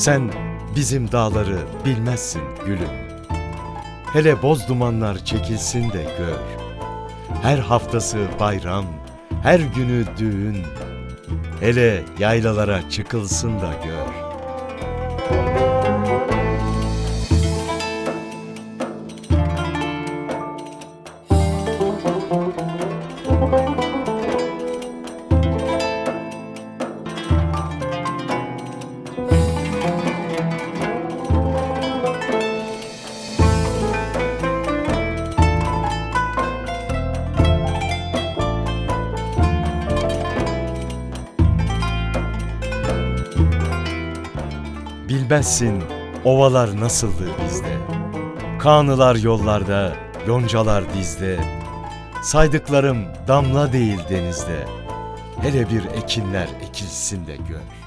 Sen bizim dağları bilmezsin gülüm. Hele boz dumanlar çekilsin de gör. Her haftası bayram, her günü düğün. Hele yaylalara çıkılsın da gör. Bilmezsin ovalar nasıldı bizde. Kanılar yollarda, yoncalar dizde. Saydıklarım damla değil denizde. Hele bir ekinler ekilsin de gör.